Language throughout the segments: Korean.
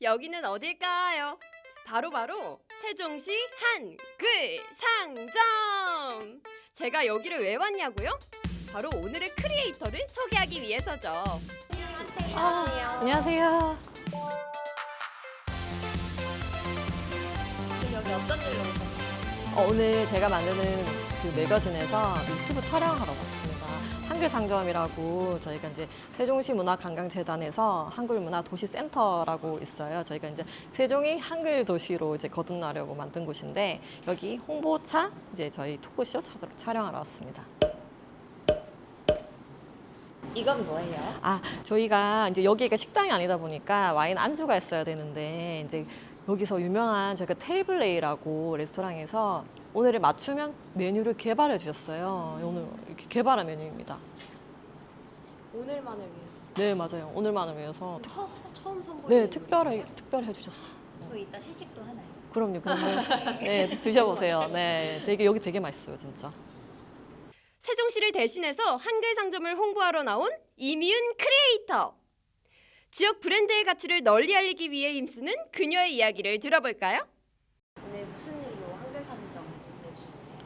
여기는 어딜까요? 바로 바로 세종시 한글 상점. 제가 여기를 왜 왔냐고요? 바로 오늘의 크리에이터를 소개하기 위해서죠. 안녕하세요. 안녕하세요. 여기 어떤 일로 오셨어요? 어, 오늘 제가 만드는 그 매거진에서 유튜브 왔습니다. 한글 상점이라고 저희가 이제 세종시 문화관광재단에서 한글 문화 도시 센터라고 있어요. 저희가 이제 세종이 한글 도시로 이제 거듭나려고 만든 곳인데 여기 홍보차 이제 저희 토크쇼 찾으러 촬영하러 왔습니다. 이건 뭐예요? 아, 저희가 이제 여기가 식당이 아니다 보니까 와인 안주가 있어야 되는데 이제 여기서 유명한 저희가 테이블 레이라고 레스토랑에서 오늘의 맞춤형 메뉴를 개발해 주셨어요. 오늘 이렇게 개발한 메뉴입니다. 오늘만을 위해서. 네, 맞아요. 오늘만을 위해서 특- 처, 처음 선보이는 네, 특별히 특별히 해 주셨어요. 저 이따 시식도 하나요? 그럼요. 그러면 네, 드셔보세요. 네, 되게 여기 되게 맛있어요, 진짜. 세종시를 대신해서 한글 상점을 홍보하러 나온 이미은 크리에이터. 지역 브랜드의 가치를 널리 알리기 위해 힘쓰는 그녀의 이야기를 들어볼까요? 오늘 무슨 일로 한글 상점 내주셨나요?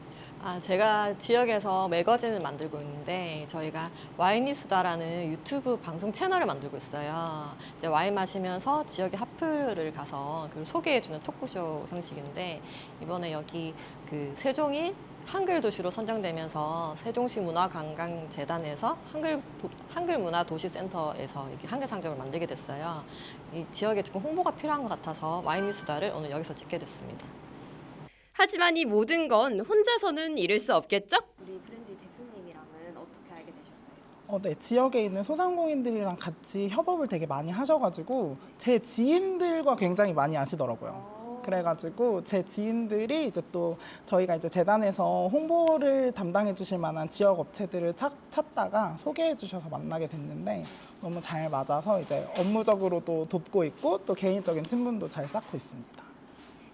아, 제가 지역에서 매거진을 만들고 있는데 저희가 와인이 수다라는 유튜브 방송 채널을 만들고 있어요. 이제 와인 마시면서 지역의 하프를 가서 그걸 소개해주는 토크쇼 형식인데 이번에 여기 그 세종이 한글 도시로 선정되면서 세종시 문화관광재단에서 한글 도- 한글 문화 도시 센터에서 이렇게 한글 상점을 만들게 됐어요. 이 지역에 조금 홍보가 필요한 것 같아서 와인이 수다를 오늘 여기서 찍게 됐습니다. 하지만 이 모든 건 혼자서는 이룰 수 없겠죠? 우리 브랜드 대표님이랑은 어떻게 알게 되셨어요? 어, 네. 지역에 있는 소상공인들이랑 같이 협업을 되게 많이 하셔가지고 제 지인들과 굉장히 많이 아시더라고요. 그래가지고 제 지인들이 이제 또 저희가 이제 재단에서 홍보를 담당해 주실 만한 지역 업체들을 찾, 찾다가 소개해 주셔서 만나게 됐는데 너무 잘 맞아서 이제 업무적으로도 돕고 있고 또 개인적인 친분도 잘 쌓고 있습니다.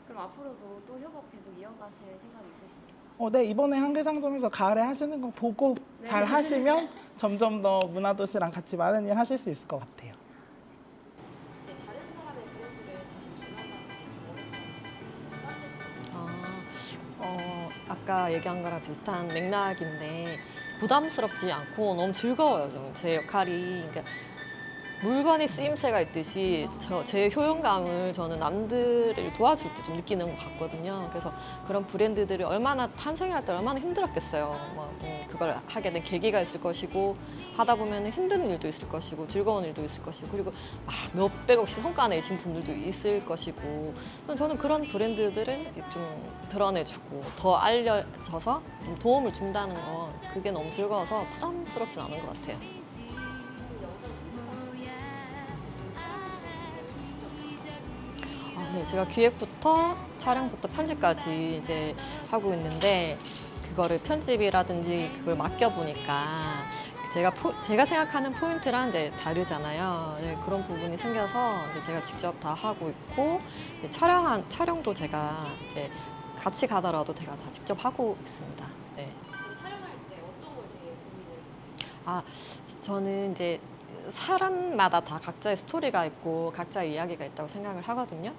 그럼 앞으로도 또 협업 계속 이어 가실 생각 있으신가요? 어, 네. 이번에 한글상점에서 가을에 하시는 거 보고 잘 하시면 점점 더 문화도시랑 같이 많은 일 하실 수 있을 것 같아요. 네, 다른 사람의 브랜드를 다시 전환하는 아, 어, 아까 얘기한 거랑 비슷한 맥락인데 부담스럽지 않고 너무 즐거워요. 제 역할이 그러니까 물건에 쓰임새가 있듯이 저, 제 효용감을 저는 남들을 도와줄 때 좀 느끼는 것 같거든요. 그래서 그런 브랜드들이 얼마나 탄생할 때 얼마나 힘들었겠어요. 막, 음, 그걸 하게 된 계기가 있을 것이고 하다 보면 힘든 일도 있을 것이고 즐거운 일도 있을 것이고 그리고 막 몇백억씩 성과 내신 분들도 있을 것이고 저는 그런 브랜드들을 좀 드러내주고 더 알려져서 좀 도움을 준다는 거 그게 너무 즐거워서 부담스럽진 않은 것 같아요. 네, 제가 기획부터 촬영부터 편집까지 이제 하고 있는데 그거를 편집이라든지 그걸 맡겨 보니까 제가 포- 제가 생각하는 포인트랑 이제 다르잖아요. 네, 그런 부분이 생겨서 이제 제가 직접 다 하고 있고 촬영한 촬영도 제가 이제 같이 가더라도 제가 다 직접 하고 있습니다. 네. 촬영할 때 어떤 걸 제일 고민을 하세요? 아, 저는 이제 사람마다 다 각자의 스토리가 있고 각자의 이야기가 있다고 생각을 하거든요.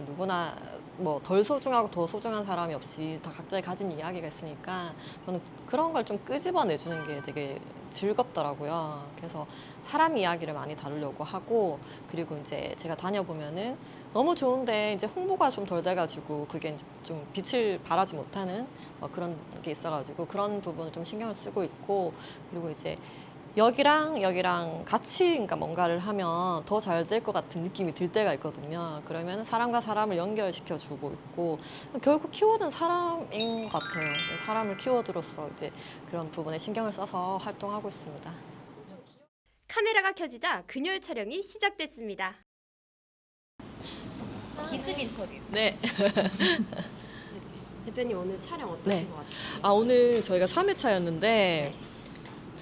누구나 뭐 덜 소중하고 더 소중한 사람이 없이 다 각자의 가진 이야기가 있으니까 저는 그런 걸 좀 끄집어내 주는 게 되게 즐겁더라고요. 그래서 사람 이야기를 많이 다루려고 하고 그리고 이제 제가 다녀보면은 너무 좋은데 이제 홍보가 좀 덜 돼가지고 그게 이제 좀 빛을 발하지 못하는 뭐 그런 게 있어가지고 그런 부분을 좀 신경을 쓰고 있고 그리고 이제 여기랑 여기랑 같이 그러니까 뭔가를 하면 더 잘 될 것 같은 느낌이 들 때가 있거든요. 그러면 사람과 사람을 연결시켜 주고 있고 결국 키워드는 사람인 것 같아요. 사람을 키워드로서 이제 그런 부분에 신경을 써서 활동하고 있습니다. 카메라가 켜지자 그녀의 촬영이 시작됐습니다. 기습 인터뷰. 네. 대표님 오늘 촬영 어떠신 네. 것 같아요? 아 오늘 저희가 3회차였는데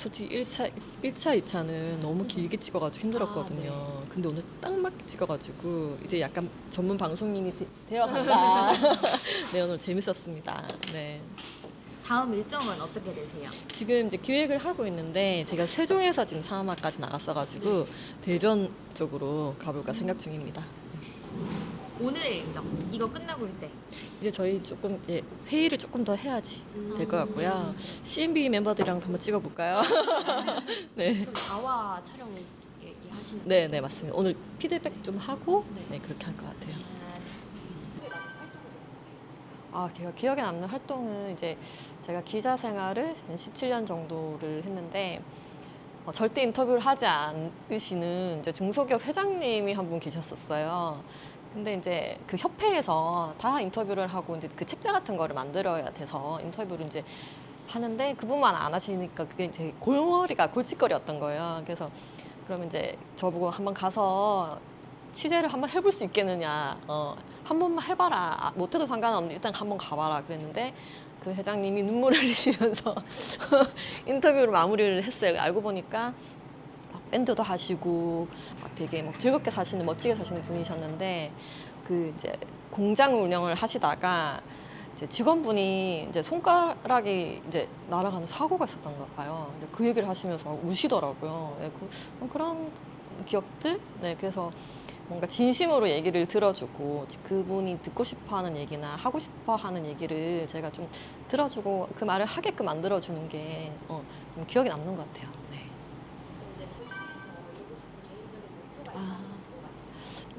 솔직히 1차, 1차, 2차는 너무 길게 찍어가지고 힘들었거든요. 근데 오늘 딱 맞게 찍어가지고 이제 약간 전문 방송인이 되- 되어간다. 네 오늘 재밌었습니다. 네. 다음 일정은 어떻게 되세요? 지금 이제 기획을 하고 있는데 제가 세종에서 지금 3화까지 나갔어가지고 대전 쪽으로 가볼까 생각 중입니다. 오늘의 일정 이거 끝나고 이제 이제 저희 조금 예, 회의를 조금 더 해야지 될 것 같고요. CMB 멤버들이랑 한번 찍어볼까요? 네. 그럼 4화 촬영 얘기하시는 네, 네 맞습니다. 오늘 피드백 좀 하고 네. 네 그렇게 할 것 같아요. 아, 아, 제가 기억에 남는 활동은 이제 제가 기자 생활을 한 17년 정도를 했는데 어, 절대 인터뷰를 하지 않으시는 이제 중소기업 회장님이 한 분 계셨었어요. 근데 이제 그 협회에서 다 인터뷰를 하고 이제 그 책자 같은 거를 만들어야 돼서 인터뷰를 이제 하는데 그분만 안 하시니까 그게 이제 골머리가 골칫거리였던 거예요. 그래서 그러면 이제 저보고 한번 가서 취재를 한번 해볼 수 있겠느냐. 어, 한 번만 해봐라. 아, 못해도 상관없는데 일단 한번 가봐라. 그랬는데 그 회장님이 눈물을 흘리시면서 인터뷰를 마무리를 했어요. 알고 보니까 막 밴드도 하시고 막 되게 막 즐겁게 사시는 멋지게 사시는 분이셨는데 그 이제 공장을 운영을 하시다가 이제 직원분이 이제 손가락이 이제 날아가는 사고가 있었던가 봐요. 근데 그 얘기를 하시면서 막 우시더라고요. 네, 그, 그런 기억들? 네, 그래서 뭔가 진심으로 얘기를 들어주고 그분이 듣고 싶어 하는 얘기나 하고 싶어 하는 얘기를 제가 좀 들어주고 그 말을 하게끔 만들어주는 게 어, 좀 기억에 남는 것 같아요.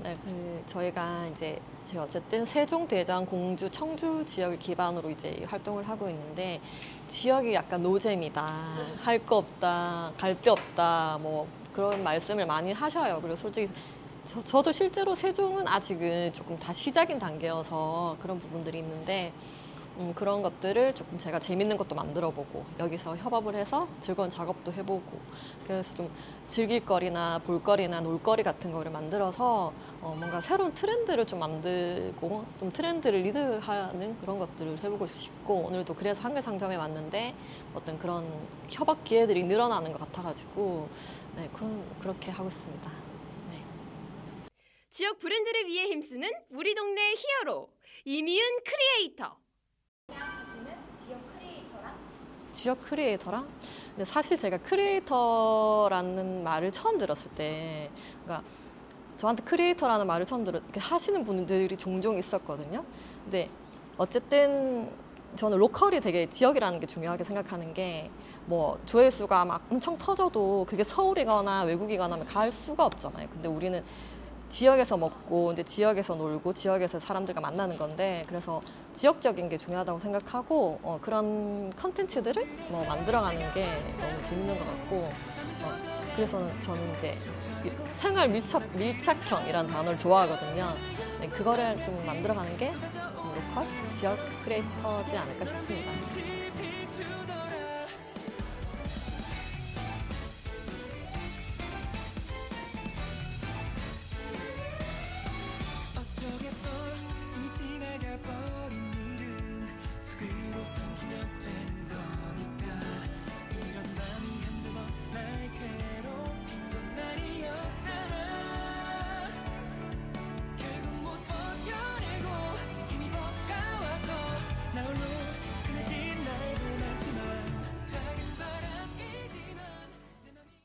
네, 그 저희가 이제 제가 어쨌든 세종, 대전, 공주, 청주 지역을 기반으로 이제 활동을 하고 있는데 지역이 약간 노잼이다, 할 거 없다, 갈 데 없다, 뭐 그런 말씀을 많이 하셔요. 그리고 솔직히 저, 저도 실제로 세종은 아직은 조금 다 시작인 단계여서 그런 부분들이 있는데 음, 그런 것들을 조금 제가 재밌는 것도 만들어보고 여기서 협업을 해서 즐거운 작업도 해보고 그래서 좀 즐길 거리나 볼거리나 놀거리 같은 거를 만들어서 어, 뭔가 새로운 트렌드를 좀 만들고 좀 트렌드를 리드하는 그런 것들을 해보고 싶고 오늘도 그래서 한글 상점에 왔는데 어떤 그런 협업 기회들이 늘어나는 것 같아가지고 네 그런 그렇게 하고 있습니다. 네. 지역 브랜드를 위해 힘쓰는 우리 동네 히어로 이미은 크리에이터. 지역 크리에이터랑 지역 크리에이터랑 근데 사실 제가 크리에이터라는 말을 처음 들었을 때 그러니까 저한테 크리에이터라는 말을 처음 들었 하시는 분들이 종종 있었거든요. 근데 어쨌든 저는 로컬이 되게 지역이라는 게 중요하게 생각하는 게 뭐 조회수가 막 엄청 터져도 그게 서울이거나 외국이거나 갈 수가 없잖아요. 근데 우리는 지역에서 먹고 이제 지역에서 놀고 지역에서 사람들과 만나는 건데 그래서 지역적인 게 중요하다고 생각하고 어, 그런 컨텐츠들을 뭐 만들어가는 게 너무 재밌는 것 같고 어, 그래서 저는 이제 이- 생활 밀착 밀착형이라는 단어를 좋아하거든요. 네, 그거를 좀 만들어가는 게 로컬 지역 크리에이터지 않을까 싶습니다.